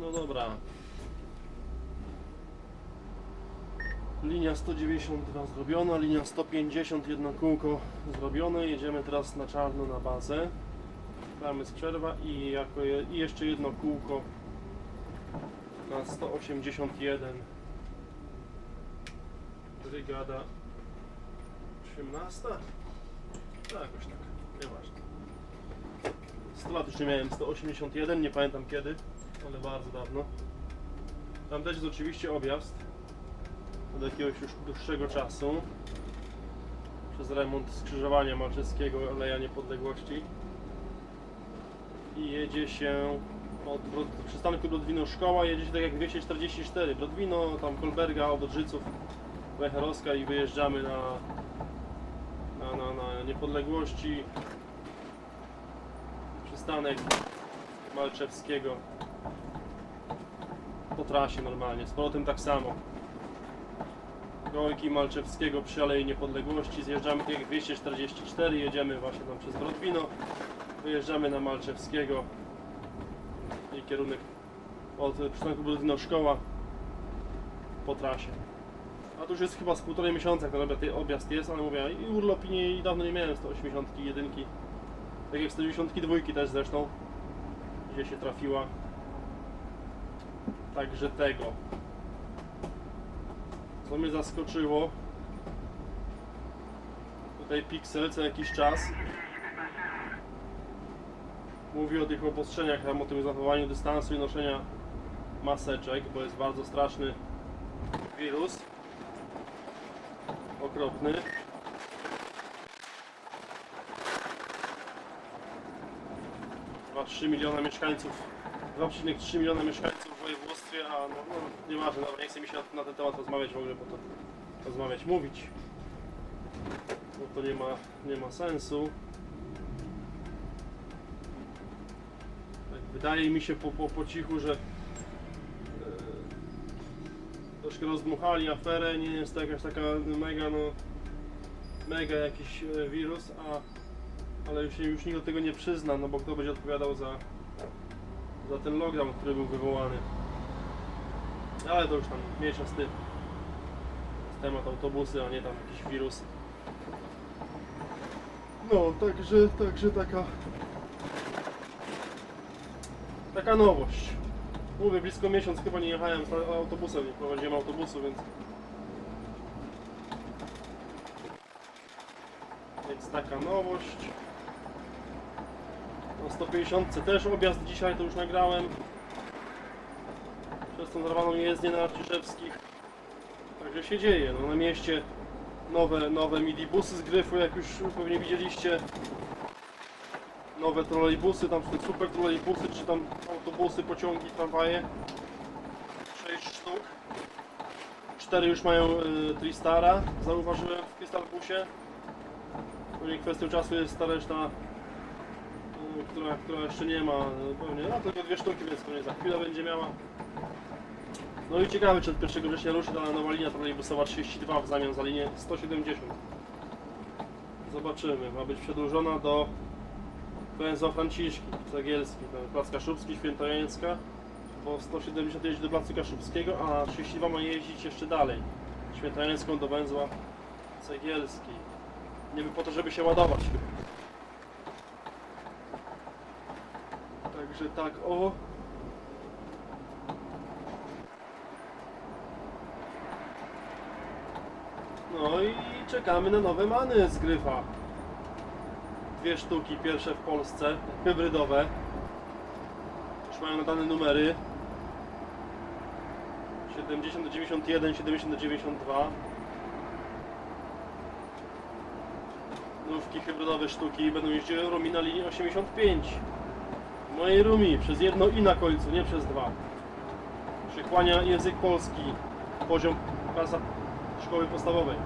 No dobra. Linia 192 zrobiona, linia 150 jedno kółko zrobione. Jedziemy teraz na czarno na bazę. Tam jest przerwa i, jako je, i jeszcze jedno kółko na 181. Brygada 18? Tak, jakoś tak, nieważne. 100 lat już nie miałem, 181, nie pamiętam kiedy, ale bardzo dawno. Tam też jest oczywiście objazd od jakiegoś już dłuższego czasu przez remont skrzyżowania malczewskiego Aleja Niepodległości. I jedzie się od Brod- przystanku Brodwino Szkoła, jedzie się tak jak 244 Brodwino, tam Kolberga, od Odrzyców, Wejherowska i wyjeżdżamy na, na, na, na Niepodległości przystanek Malczewskiego. Po trasie normalnie, z powrotem tak samo. Gojki Malczewskiego przy Alei Niepodległości zjeżdżamy jak 244 jedziemy właśnie tam przez Brodwino wyjeżdżamy na Malczewskiego. I kierunek od przystanku Brodwino Szkoła po trasie. A tu już jest chyba z półtorej miesiąca jak ten objazd- jest, ale mówię i urlop i, i dawno nie miałem 181 tak jak 192 też zresztą gdzie się trafiła. Także tego. Co mnie zaskoczyło tutaj Pixel co jakiś czas mówi o tych obostrzeniach tam o tym zachowaniu dystansu i noszenia maseczek bo jest bardzo straszny wirus okropny 2,3 miliona mieszkańców 2,3 miliona mieszkańców w województwie, a no, no nieważne, dobra, nie chce mi się na, na ten temat rozmawiać w ogóle, bo to rozmawiać, mówić. Bo to nie ma, nie ma sensu. Tak, wydaje mi się po, po, po cichu, że e, troszkę rozdmuchali aferę, nie jest to jakaś taka mega, no mega jakiś e, wirus, a ale już, się- już nikt do tego nie przyzna, no bo kto będzie odpowiadał za, za ten lockdown, który był wywołany. Ale to już tam mniejsza z tym. Temat autobusy, a nie tam jakiś wirus. No, także, także taka taka nowość. Mówię, blisko miesiąc chyba nie jechałem autobusem, nie prowadziłem autobusu, więc więc taka nowość. Na 150 też objazd dzisiaj to już nagrałem. Przez tą zerwaną jezdnię na Arciszewskich. Także się dzieje. No, na mieście nowe, nowe midibusy z gryfu, jak już pewnie widzieliście. Nowe trolejbusy, tam są super trolejbusy, czy tam autobusy, pociągi, tramwaje. 6 sztuk. Cztery już mają y, Tristara, zauważyłem w Krystalbusie. Pewnie kwestią czasu jest ta reszta, która, która jeszcze nie ma. y, Pewnie, a tylko dwie sztuki, więc pewnie za chwilę będzie miała. No i ciekawe, czy od 1 września ruszy ta nowa linia trolejbusowa 32 w zamian za linię 170. Zobaczymy. Ma być przedłużona do węzła Franciszki, Cegielski, ten Plac Kaszubski, Świętojańska. Bo 170 jeździ do Placu Kaszubskiego, a 32 ma jeździć jeszcze dalej. Świętojańską do węzła Cegielski. Nie wiem po to, żeby się ładować. Także tak, o. No i czekamy na nowe many z gryfa. Dwie sztuki, pierwsze w Polsce, hybrydowe. Już mają nadane numery. 70 do 91, 70 do 92. Nówki hybrydowe sztuki będą jeździły Rumi na linii 85. Mojej Rumi przez jedno i na końcu, nie przez dwa. Przykłania język polski, poziom klasa szkoły podstawowej.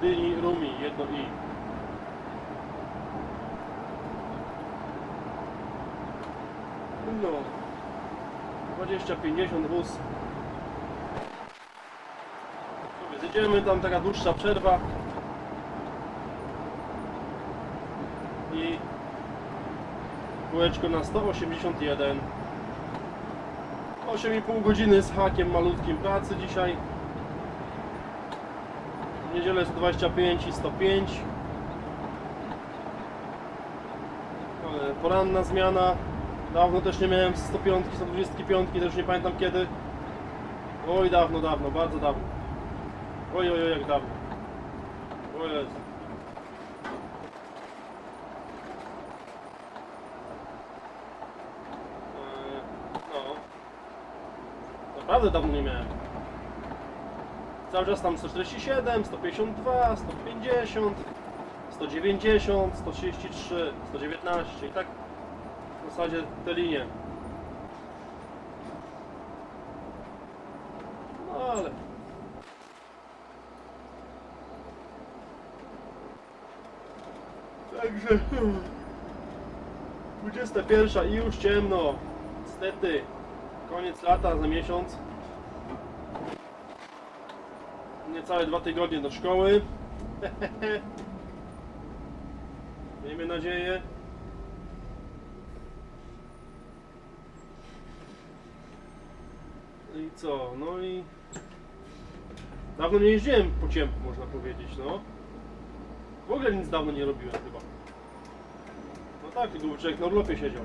Dyni Rumi, jedno i. No. 20-50 wóz. Mówię, Zjedziemy tam taka dłuższa przerwa. I Kółeczko na 181. 8,5 godziny z hakiem malutkim pracy dzisiaj. W niedzielę jest 25 i 105. Ale Poranna zmiana. Dawno też nie miałem 105, 125, też nie pamiętam kiedy. Oj, dawno, dawno, bardzo dawno. Oj, oj, oj, jak dawno. O Jezu. Eee, No. Naprawdę dawno nie miałem. Cały czas tam 147, 152, 150, 190, 133, 119 i tak w zasadzie te linie. No ale... Także... 21 i już ciemno. Niestety. Koniec lata za miesiąc. Niecałe dwa tygodnie do szkoły. Miejmy nadzieję. No i co? No i... Dawno nie jeździłem po ciemku, można powiedzieć, no. W ogóle nic dawno nie robiłem chyba. No tak, tylko człowiek na urlopie siedział.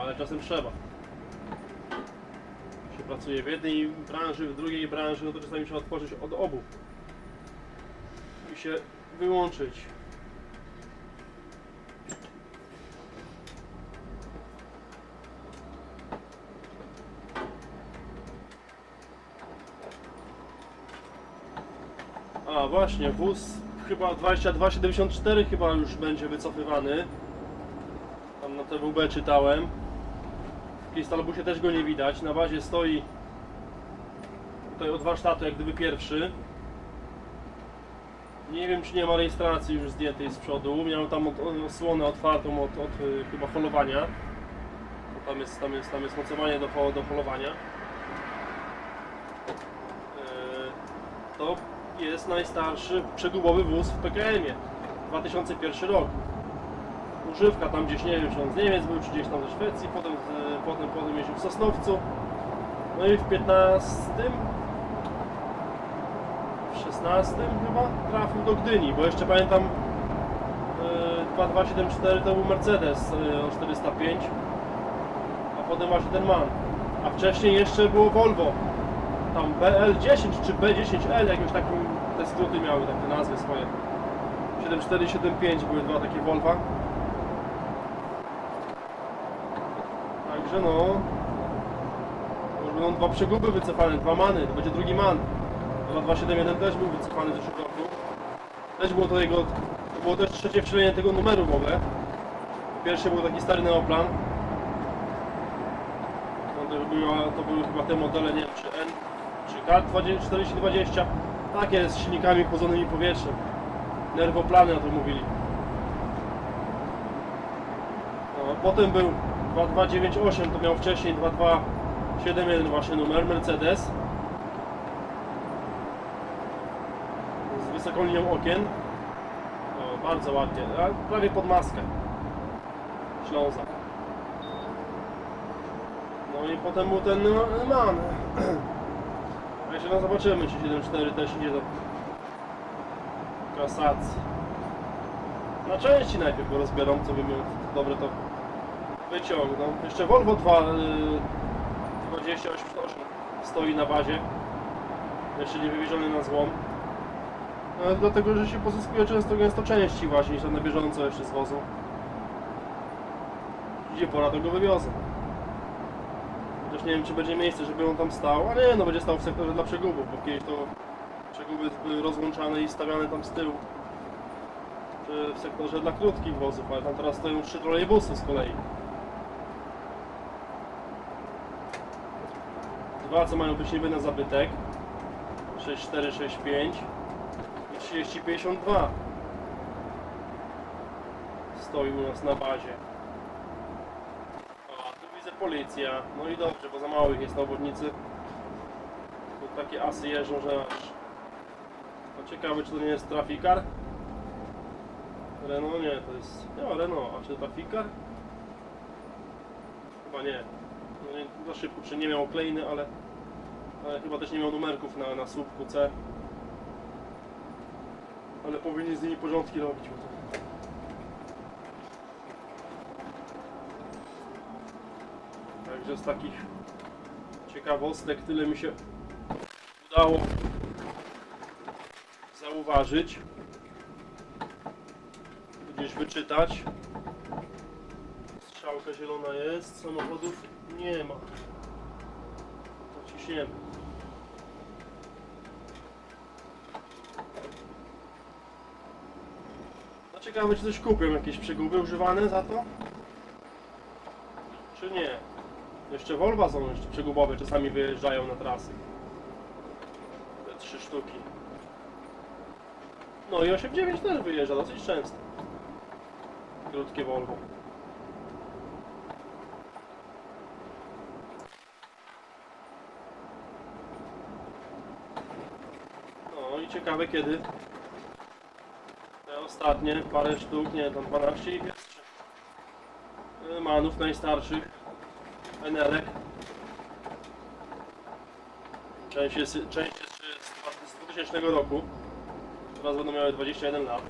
Ale czasem trzeba. Się pracuje w jednej branży, w drugiej branży, no to czasami trzeba otworzyć od obu. I się wyłączyć. A właśnie, wóz chyba 2274 chyba już będzie wycofywany. Tam na TWB czytałem. W Krystalbusie też go nie widać. Na bazie stoi tutaj od warsztatu jak gdyby pierwszy. Nie wiem czy nie ma rejestracji już zdjętej z przodu. Miał tam osłonę otwartą od, od y, chyba holowania. Tam jest, tam jest, tam jest mocowanie do, do holowania. Yy, To jest najstarszy przegubowy wóz w PKM-ie. 2001 rok. Używka tam gdzieś, nie wiem czy on z Niemiec był, czy gdzieś tam ze Szwecji, potem, potem, potem jeździł w Sosnowcu. No i w 15, w 16 chyba trafił do Gdyni, bo jeszcze pamiętam e, 2274 to był Mercedes e, o 405, a potem właśnie ten MAN. A wcześniej jeszcze było Volvo, tam BL10 czy B10L, jakieś takim, te skróty miały takie nazwy swoje. 7475 były dwa takie Volva. Także no. Już będą dwa przeguby wycofane, dwa many, to będzie drugi man. 2271 też był wycofany w zeszłym roku. Też było to jego. To było też trzecie wcielenie tego numeru w ogóle. Pierwszy był taki stary neoplan. To, też była, to były chyba te modele, nie wiem czy N czy K4020. Takie z silnikami chłodzonymi powietrzem. Nerwoplany o tym mówili. No, potem był 2298, to miał wcześniej 2271 właśnie numer, Mercedes. Z wysoką linią okien. O, bardzo ładnie, prawie pod maskę. Ślązak. No i potem był ten MAN. A jeszcze no zobaczymy, czy 7.4 też idzie do kasacji. Na części najpierw go rozbieram, co bym miał dobre to wyciągnął. Jeszcze Volvo 2 y, 28 stoi na bazie. Jeszcze nie wywieziony na złom. No, dlatego, że się pozyskuje często gęsto części właśnie niż na bieżąco jeszcze z wozu. Gdzie pora, to go wywiozę. Chociaż nie wiem, czy będzie miejsce, żeby on tam stał, ale nie, no będzie stał w sektorze dla przegubów, bo kiedyś to przeguby były rozłączane i stawiane tam z tyłu. Czy w sektorze dla krótkich wozów, ale tam teraz stoją trzy trolejbusy z kolei. Dwa, co mają być niby na zabytek. 6465 i 3052 stoi u nas na bazie. O, tu widzę policja. No i dobrze, bo za mało ich jest na obwodnicy. Tu takie asy jeżdżą, że aż Ciekawe, czy to nie jest Trafikar? Renault nie, to jest... No, Renault, a czy Trafikar? Chyba nie. Za szybko, czy nie miał klejny, ale... Ale chyba też nie miał numerków na, na słupku C. Ale powinni z nimi porządki robić, bo to... Także z takich ciekawostek tyle mi się udało zauważyć, gdzieś wyczytać. Strzałka zielona jest, samochodów nie ma. To ciśniemy. No ciekawe, czy coś kupią, jakieś przeguby używane za to? Czy nie? Jeszcze Volvo są jeszcze przegubowe, czasami wyjeżdżają na trasy. Te trzy sztuki. No i 8.9 też wyjeżdża dosyć często. Krótkie Volvo. No ciekawe kiedy te ostatnie parę sztuk, nie tam 12 ich jest manów najstarszych Enelek część jest, część jest z 2000 roku. Teraz będą miały 21 lat.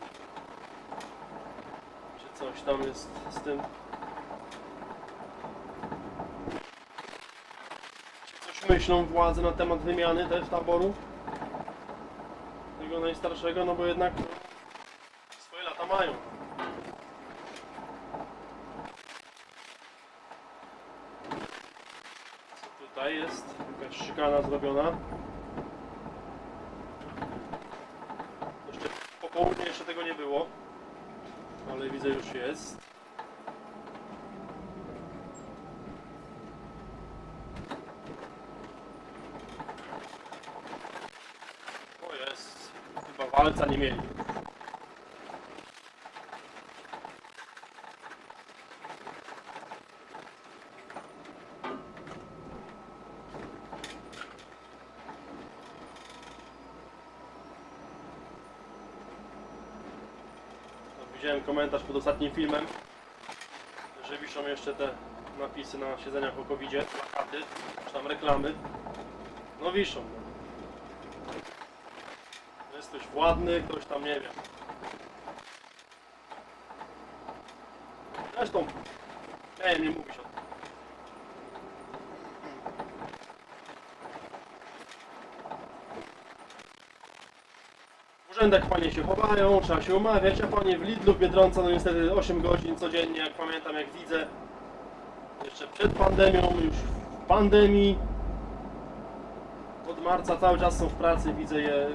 Czy coś tam jest z tym? Myślą władze na temat wymiany też taboru tego najstarszego, no bo jednak swoje lata mają Co tutaj jest? Jakaś szykana zrobiona. Jeszcze po południu jeszcze tego nie było. Ale widzę już jest. O jest. Walca nie mieli. No, Widziałem komentarz pod ostatnim filmem, że wiszą jeszcze te napisy na siedzeniach o covid czy tam reklamy. No wiszą. No. Ktoś władny, ktoś tam nie wiem. Zresztą, nie, nie mówić o tym. W urzędach panie się chowają, trzeba się umawiać, a panie w Lidlu, w Biedronce, no niestety 8 godzin codziennie, jak pamiętam, jak widzę. Jeszcze przed pandemią, już w pandemii. Od marca cały czas są w pracy, widzę je.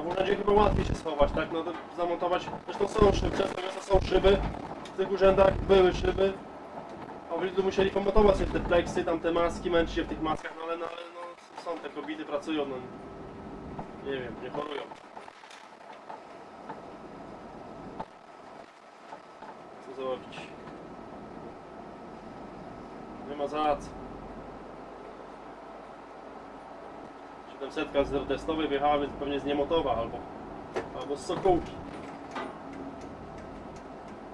A w urzędzie chyba łatwiej się schować, tak? No to zamontować, zresztą są szyby, często są szyby, w tych urzędach były szyby. A w Lidlu musieli pomontować sobie te pleksy, tam te maski, męczyć się w tych maskach, no ale, no, ale no, są te kobiety, pracują, no nie wiem, nie chorują. Co zrobić? Nie ma za co. 700 z testowej wyjechała, więc pewnie z Niemotowa albo, albo z Sokołki.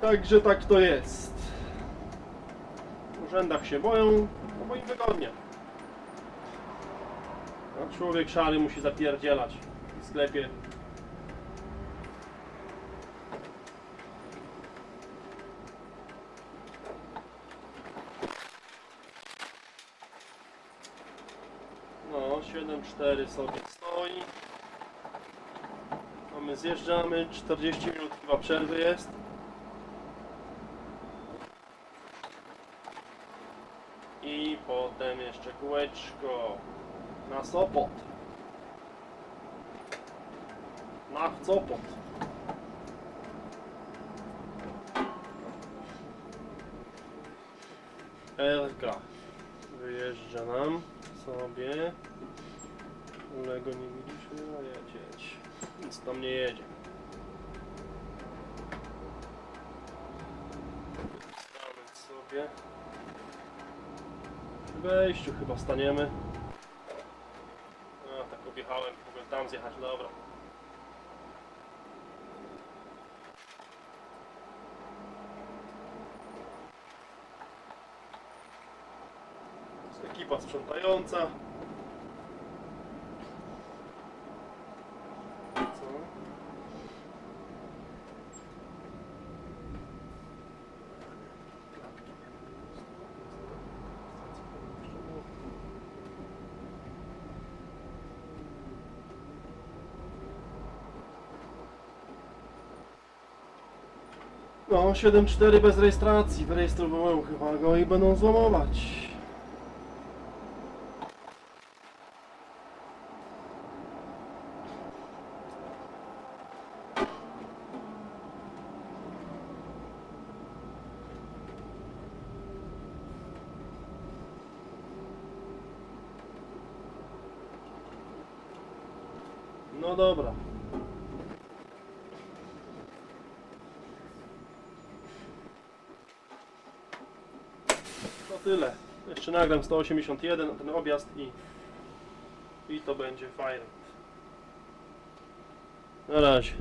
Także tak to jest. W urzędach się boją, no bo im wygodnie. A człowiek szary musi zapierdzielać w sklepie. No, 7-4 sobie stoi. A my zjeżdżamy, 40 minut chyba przerwy jest. I potem jeszcze kółeczko na Sopot. Na Sopot. Elka wyjeżdża nam sobie. Ulego nie widzisz, a jedzie, jedź. Nic tam nie jedzie. Stamy sobie. Przy wejściu chyba staniemy. A tak objechałem, mogłem tam zjechać, dobra. To jest ekipa sprzątająca. Co? No, 7.4 bez rejestracji. Wyrejestrowałem chyba go i będą złamować. No dobra. Tyle. Jeszcze nagram 181 na ten objazd i, i to będzie fajne. Na razie.